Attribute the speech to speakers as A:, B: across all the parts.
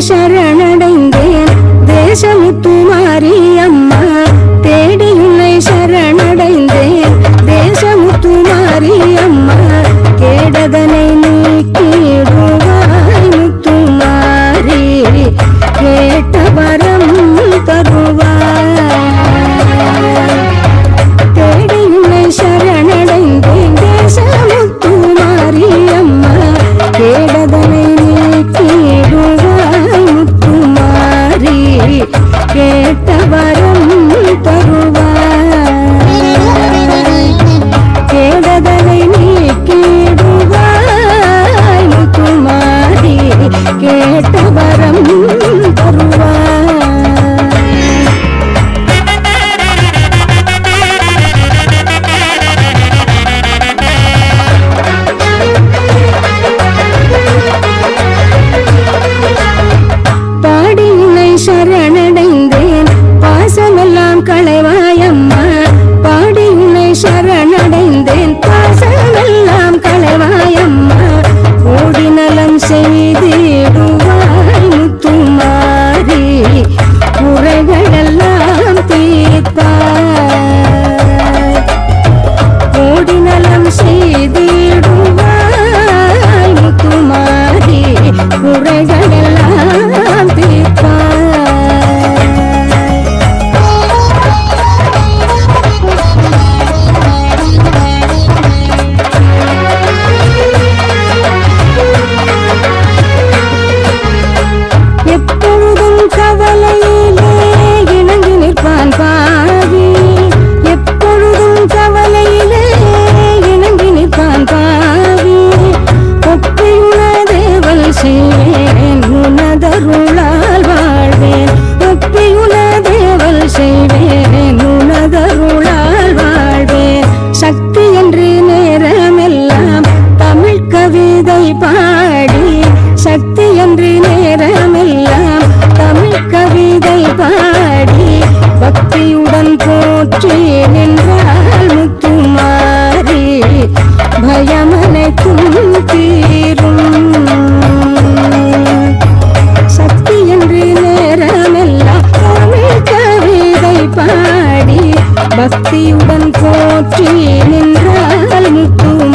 A: சரணடைந்தேன் தேசமுத்துமாரி அம்மா தேடி உன்னை சரணடைந்தேன் தேசமுத்துமாரி பாடி சக்தி என்று நேரமெல்லாம் தமிழ் கவிதை பாடி பக்தியுடன் போற்றி நின்றால் முத்துமாறி. பயமனைக்கும் தீரும். சக்தி என்று நேரமெல்லாம் தமிழ் கவிதை பாடி பக்தியுடன் போற்றி நின்றால் முத்து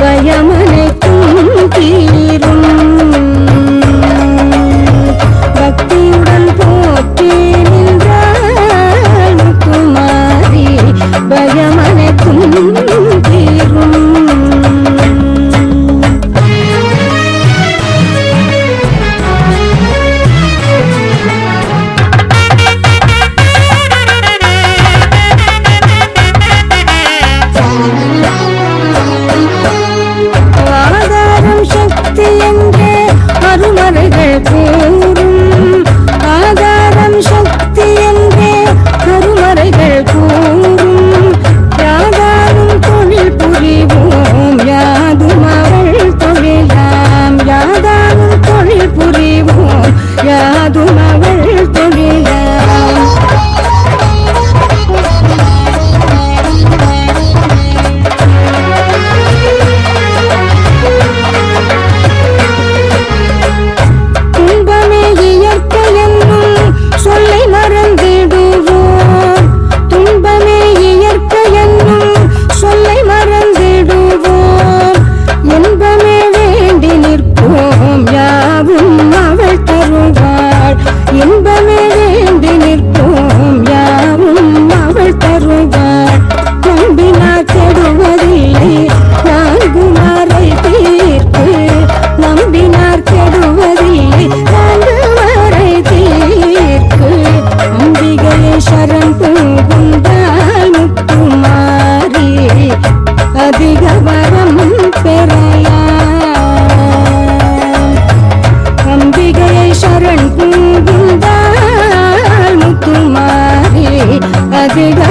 A: பயமனைக்கும் தீரும். 感谢一。